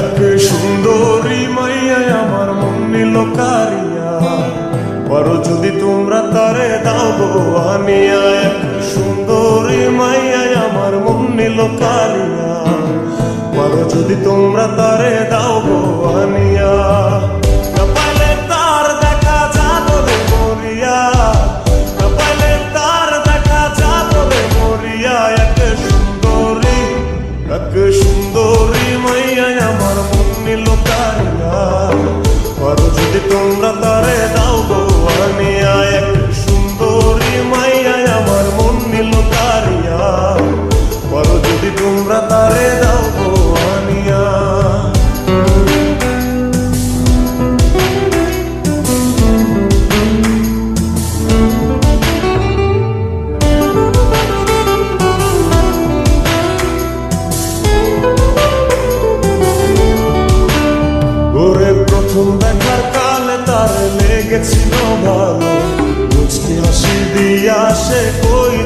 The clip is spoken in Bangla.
এক সুন্দরী মাইয়ায় আমার মন নিল কারিয়া। পারো যদি তোমরা তারে দাও আনিয়া এক সুন্দরী মাইয়ায় আমার মন নিল কারিয়া। পারো যদি তোমরা তারে দাও আনিয়া। কপালে তোমরা তারে দাও গো আনিয়া এক সুন্দরী মাইয়া আমার মন নিল কারিয়া পারো যদি তোমরা তারে দাও গো আনিয়া প্রথম দেখার তার লেগেছিল ভালো। মুচকি হাসি দিয়া সে কই